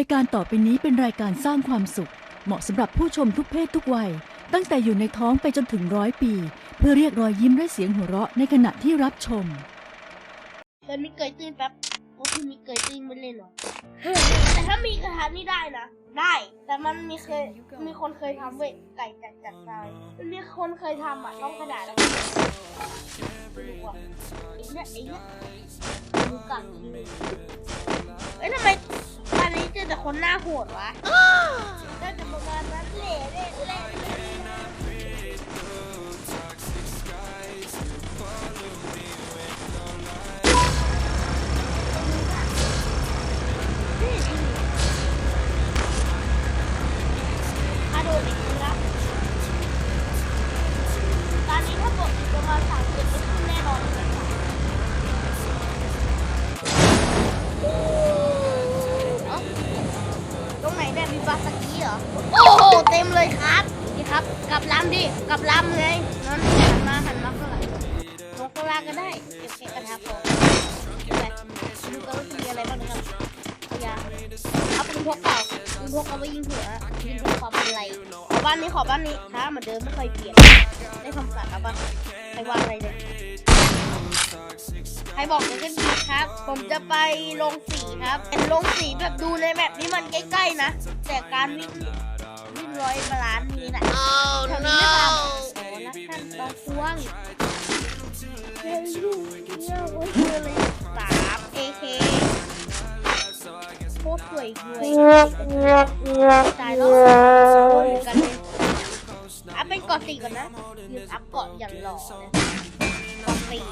ายการต่อไปนี้เป็นรายการสร้างความสุข เหมาะสำหรับผู้ชมทุกเพศทุกวัย ตั้งแต่อยู่ในท้องไปจนถึงร้อยปี เพื่อเรียกรอยยิ้มและเสียงหัวเราะในขณะที่รับชมเดินมีเกยตื้นแป๊บโอ้ที่มีเกยตื้นไม่เล่นหรอแต่ถ้ามีกระทะนี่ได้นะได้ แต่มันมีเคยมีคนเคยทำเว้ยไก่จัดจัดตายมีคนเคยทำอะต้องกระดาษแล้วก็ดูอะอีกเนี่ยอีกเนี่ยดูกันเอ้ยทำไม แต่คนหน้าโหดวะน่าจะประมาณนั้นเละเละเละเละ เลยครับนี่ครับกลับลำดิกลับลำไงนั่นหันมาหันมาข้างหลังลงข้างล่าก็ได้เก็บเก็บกระทะพอไปดูกันว่าจะมีอะไรบ้างนะครับเอายาเอาปืนพกเปล่าปืนพกเอาไว้ยิงหัวยิงหัวความเป็นไรขอบ้านนี้ขอบ้านนี้ถ้าเหมือนเดิมไม่เคยเปลี่ยนได้คำสั่งแล้วปะใครวางอะไรเลยใครบอกเลยก็ดีครับ ผมจะไปลงสีครับเป็นลงสีแบบดูในแมปนี้มันใกล้ๆนะ แต่การวิ่ง ร้อยบาลานซ์นี้นะแถวนี้ไม่ทำโอ้นักท่านตองควงเฮ้ยลูกเนี่ยโอ้ยเจอเลยสามเอเคโคตรสวยเลยตายแล้วโคตรเหมือนกันเลยอัพเป็นเกาะสี่ก่อนนะยืนอัพเกาะอย่างหล่อเลยเกาะสี่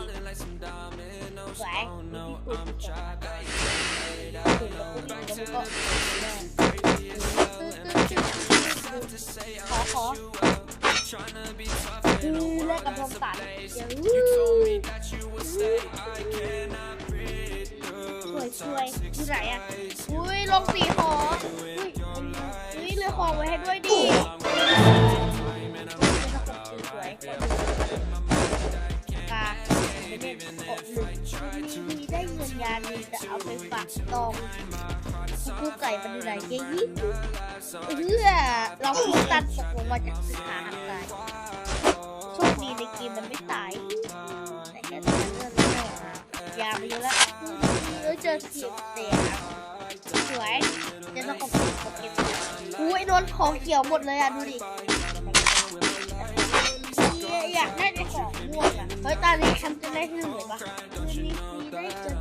สวย ขอขอดูแลกกับทองตัดเดี๋ยวสวยสวยที่ไหนอะ อุ้ยลงสีหออุ้ยอุ้ยเรือของไว้ให้ด้วยดิ ยาดีแต่เอาไปฝากตองคู่ไก่มันอยู่ไหนเจ๊ยี่เพื่อเราคูตันตกลงมาจากสถานตายโชคดีในเกมมันไม่ตายแต่แค่เลือดเลือดยาไปเยอะแล้วเออเจอเสียเสียสวยจะต้องขอบคุณขอบคุณอุ้ยโดนของเขียวหมดเลยอะดูดิอยากได้ในของม่วงอะเฮ้ยตอนนี้แคมป์จะได้ที่หนึ่งเลยปะคืนนี้ซีได้เจอ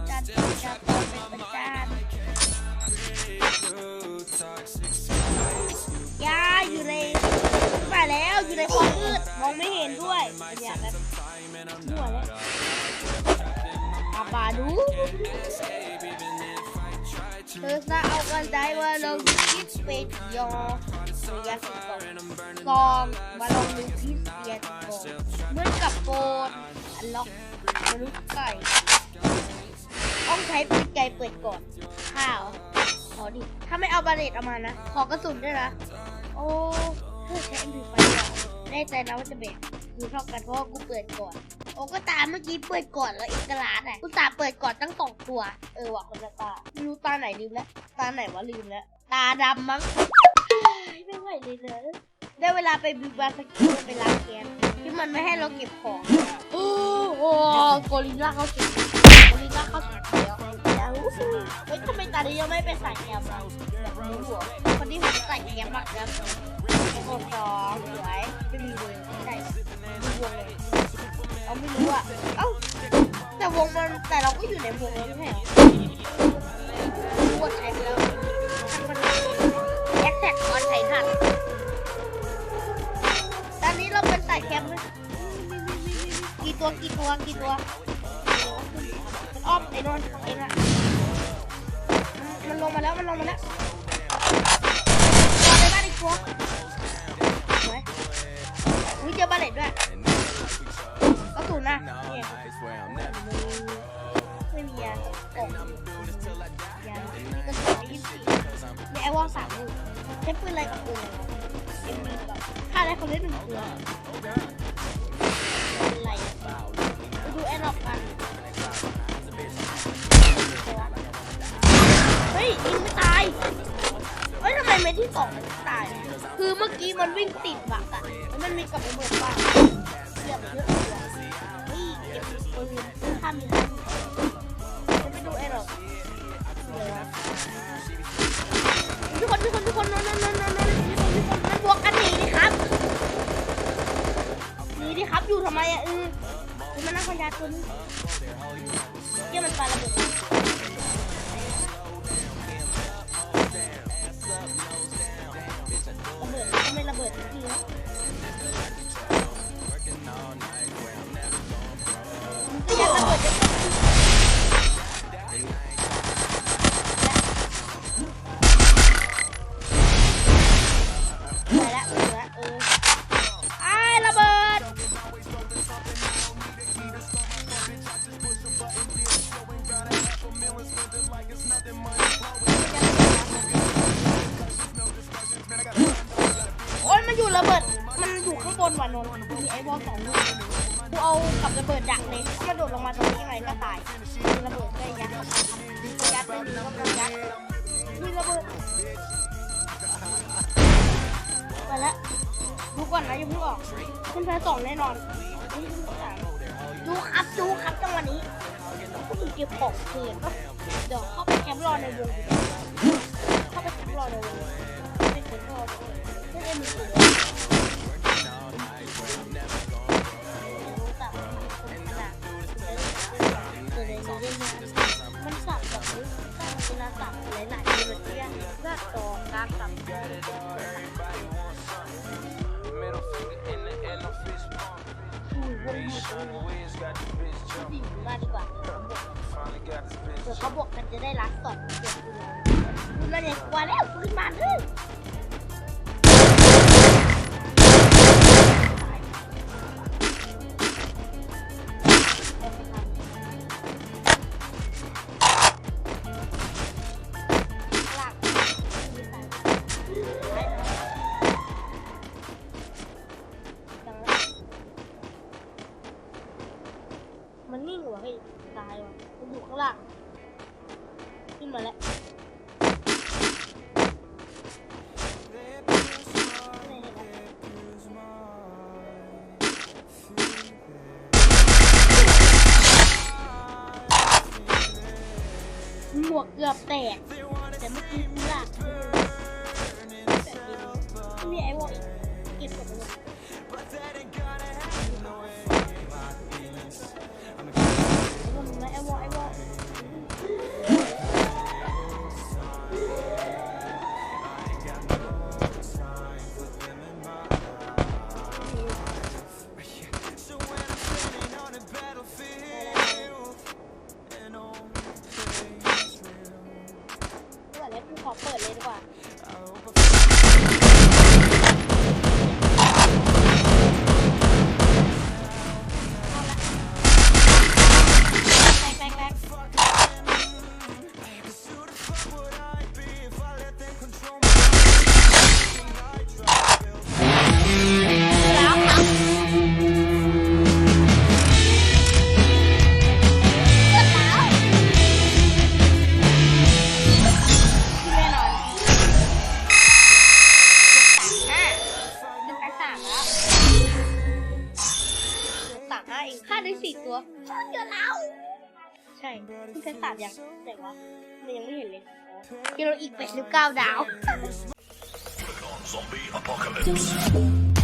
ยาอยู่ในมาแล้วอยู่ในความมืดมองไม่เห็นด้วยอยากแบบมั่วแล้วอาบาดูเธอจะเอากันได้ว่าเราคิดเป็นยออยากกองกองมาลองดูคิดเปียนกองเหมือนกับโกนอันล็อกมนุษย์ไก่ ต้องใช้ปืนไก่เปิดก่อนข้าวขอดิ ถ้าไม่เอาบาเลตเอามานะ ขอกระสุนด้วยนะ โอ้เธอใช้ MP5 ก่อนแน่ใจนะว่าจะแบ่งคือเท่ากันเพราะว่ากูเปิดก่อน โอ้ก็ตาเมื่อกี้เปิดก่อนแล้วอีกกระลาดอะกูตาเปิดก่อนตั้งสองตัว เออว่ะคนละตาไม่รู้ตาไหนลืมแล้ว ตาไหนวะลืมแล้ว ตาดำมั้งไม่ไหวเลยเนอะได้เวลาไปบิวบาสกิไปล้างแค้นที่มันไม่ให้เราเก็บของ โอ้โหโกลิล่าเขาเก็บ นี้ก็เข้าเก็บเดียวแล้วเฮ้ยทำไมตาดียังไม่เป็นสายแคมอะแบบรู้หัวคนที่หัวใส่แคมบักแล้วโอ้โหสองสวยไม่มีเลยไม่ใช่มีวงเลยเอาไม่รู้อะเอ้าแต่วงมันแต่เราก็อยู่ในวงแล้วไม่ใช่ แล้วมันลงมาแล้วตัวในบ้านอีกตัวสวยอุ้ยเจอบาเลตด้วยก็สูนนะเนี่ยไม่มียากล่อยานี่ก็สูนยี่สิบสี่มีไอวอลสามลูกใช้ปืนอะไรกับปืนอะไรเอ็มบีแบบฆ่าได้คนเล่นหนึ่งตัวอะไรดูแอนออกกัน ฮ้ยยิงไม่ตาย เฮ้ยทำไม็ดที่สองมันตาย คือเมื่อกี้มันวิ่งติดบักอะแล้วมันมีกับระเบิดบ้างเสียบเยอะเลยเฮ้ยเก็บปืนปืนข้ามมีข้ามจะไปดูไอ้หรอกเยวะทุกคนทุกคนทุกคนนอนนอนนอนนอนทุกคนทุกคนมันบวกกันหนีดิครับหนีดิครับอยู่ทำไมอะเออมานั่งพยาตัวนี้เกี่ยมันปาระเบิด ระเบิดไม่ระเบิดสักทีนะก็อยากระเบิดจะ นนมีไอ้บอลสองลูกกูเอากับระเบิดดักเลยถ้ามันโดดลงมาตรงนี้ยังไงก็ตายมีระเบิดก็ยัดยัดไปดีก็ยัดมีระเบิดไปแล้วดูก่อนนะอย่าเพิ่งออกขึ้นแพ้สองแน่นอนดูครับดูครับจังหวะนี้กูถึงเก็บของเกินเดี๋ยวเข้าไปแคมป์รอในวงเข้าไปแคมป์รอในวงไม่ควรอเลยไม่ได้มี ยวงหมด Shine เล the ย wiz, got the bitch ดี jumping. มาดีกว่าเดี๋ยวเขาบอกกันจะได้รักสอนเดี๋ยวกูเลยกูเองกว่าแล้วปืนมาเลย ล่าง ขึ้นมาแล้วหมวกเกือบแตก แต่เมื่อกี้กูลากแบบนี้มีไอ้วอลอีกเก็บกับมัน เยอะแล้วใช่เพิ่งแค่สามยังแต่ว่ามันยังไม่เห็นเลยกิโลอีกไปสิบเก้าดาว Zombie apocalypse.